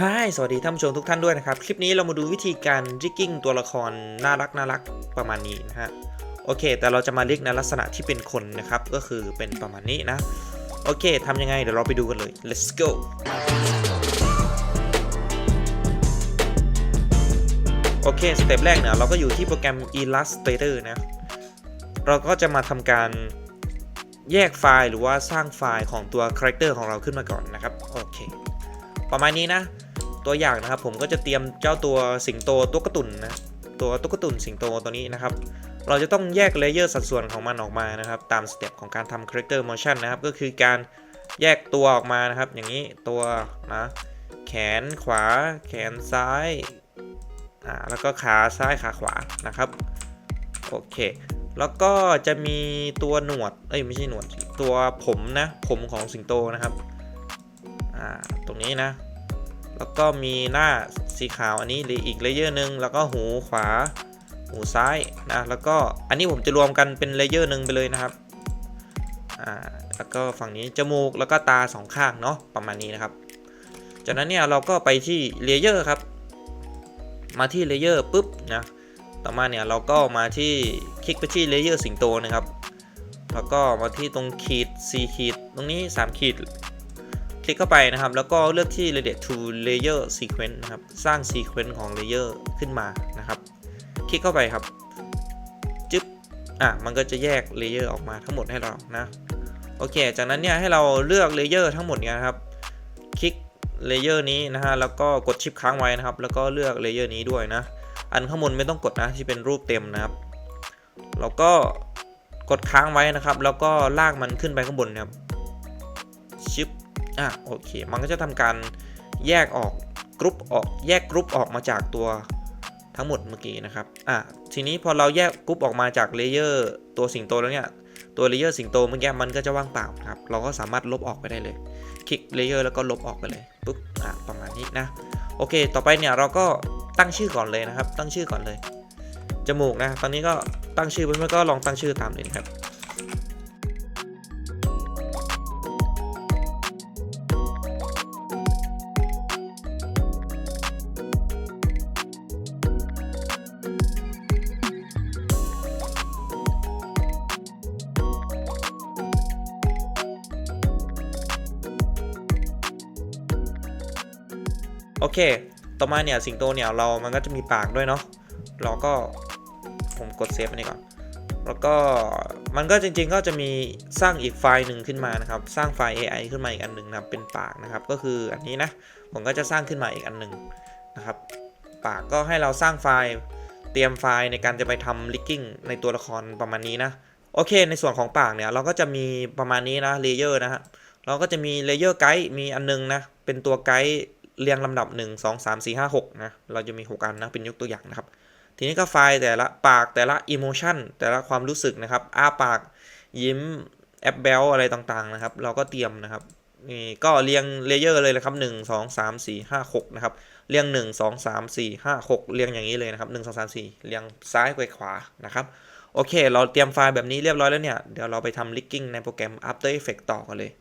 ฮายสวัสดีท่านผู้ชมทุกท่านด้วยนะครับ คลิปนี้เรามาดูวิธีการริกกิ้งตัวละครน่ารักน่ารักประมาณนี้นะฮะ โอเค แต่เราจะมาริกในลักษณะที่เป็นคนนะครับ ก็คือเป็นประมาณนี้นะ โอเคทำยังไง เดี๋ยวเราไปดูกันเลย let's go โอเค สเต็ปแรกเนี่ยเราก็อยู่ที่โปรแกรม Illustrator นะ เราก็จะมาทำการแยกไฟล์หรือว่าสร้างไฟล์ของตัว Character ของเราขึ้นมาก่อนนะครับ โอเค ประมาณนี้นะ ตัวอย่างนะครับผมก็จะเตรียมเจ้าตัวสิงโตตุ๊กตุนนะตัวตุ๊กตุนสิงโตตัวนี้นะครับ เราจะต้องแยกเลเยอร์สัดส่วนของมันออกมานะครับ ตามสเต็ปของการทำ character motion นะครับ ก็คือการแยกตัวออกมานะครับ อย่างนี้ตัวนะแขนขวา แขนซ้ายอ่าแล้วก็ขาซ้ายขาขวานะครับโอเค แล้วก็จะมีตัวหนวดเอ้ยไม่ใช่หนวดตัวผมนะผมของสิงโตนะครับ ตรงนี้นะ แล้วก็มีหน้าสีขาวอันนี้หรืออีกเลเยอร์หนึ่งแล้วก็หูขวา หูซ้ายนะ แล้วก็อันนี้ผมจะรวมกันเป็นเลเยอร์หนึ่งไปเลยนะครับ อ่า แล้วก็ฝั่งนี้จมูกแล้วก็ตาสองข้างเนาะประมาณนี้นะครับ จากนั้นเนี่ยเราก็ไปที่เลเยอร์ครับ มาที่เลเยอร์ปุ๊บนะ ต่อมาเนี่ยเราก็มาที่คลิกไปที่เลเยอร์สิงโตนะครับแล้วก็มาที่ตรงขีด4ขีดตรงนี้ 3 ขีด คลิกเข้าไปนะครับ แล้วก็เลือกที่ relate to layer sequence นะครับ สร้าง sequence ของ layer ขึ้นมานะครับ คลิกเข้าไปครับ จึ๊บ อะ มันก็จะแยก layer ออกมาทั้งหมดให้เรานะ โอเค จากนั้นเนี่ยให้เราเลือก layer ทั้งหมดเนี่ยนะครับ คลิก layer นี้นะฮะ แล้วก็กดชิปค้างไว้นะครับ แล้วก็เลือก layer นี้ด้วยนะ อันข้างบนไม่ต้องกดนะ ที่เป็นรูปเต็มนะครับ แล้วก็กดค้างไว้นะครับ แล้วก็ลากมันขึ้นไปข้างบนนะครับ อะโอเค มันก็จะทำการแยกออกกรุ๊ปออกแยกกรุ๊ปออกมาจากตัวทั้งหมดเมื่อกี้นะครับอะทีนี้พอเราแยกกรุ๊ปออกมาจากเลเยอร์ตัวสิงโตแล้วเนี่ยตัวเลเยอร์สิงโตเมื่อกี้มันก็จะว่างเปล่าครับ เราก็สามารถลบออกไปได้เลย คลิกเลเยอร์แล้วก็ลบออกไปเลยปุ๊บอะประมาณนี้นะ โอเค ต่อไปเนี่ยเราก็ตั้งชื่อก่อนเลยนะครับ ตั้งชื่อก่อนเลย จมูกนะ ตอนนี้ก็ตั้งชื่อเพื่อนๆก็ลองตั้งชื่อตามเลยครับ โอเค ต่อมาเนี่ยสิงโตเนี่ยเรามันก็จะมีปากด้วยเนาะเราก็ผมกดเซฟอันนี้ก่อน แล้วก็มันก็จริงๆก็จะมีสร้างอีกไฟล์หนึ่งขึ้นมานะครับ สร้างไฟล์ AI ขึ้นมาอีกอันหนึ่งนะครับ เป็นปากนะครับ ก็คืออันนี้นะ ผมก็จะสร้างขึ้นมาอีกอันหนึ่งนะครับ ปากก็ให้เราสร้างไฟล์ เตรียมไฟล์ในการจะไปทำลิกกิ้งในตัวละครประมาณนี้นะ โอเค ในส่วนของปากเนี่ยเราก็จะมีประมาณนี้นะ เลเยอร์นะฮะ เราก็จะมีเลเยอร์ไกด์มีอันนึงนะ เป็นตัวไกด์ เรียงลำดับ 1 2 3 4 5 6นะเราจะมี 6 อันนะเป็นยกตัวอย่างนะครับ ทีนี้ก็ไฟล์แต่ละปากแต่ละอิโมชันแต่ละความรู้สึกนะครับอ้าปากยิ้มแอปเบลอะไรต่างๆนะครับ เราก็เตรียมนะครับนี่ก็เรียงเลเยอร์เลยนะครับ 1 2 3 4 5 6 นะครับ เรียง 1 2 3 4 5 6 เรียงอย่างนี้เลยนะครับ 1 2 3 4 เรียงซ้ายไปขวานะครับ โอเค เราเตรียมไฟล์แบบนี้เรียบร้อยแล้วเนี่ย เดี๋ยวเราไปทำลิกกิ้งในโปรแกรม After Effects ต่อกันเลย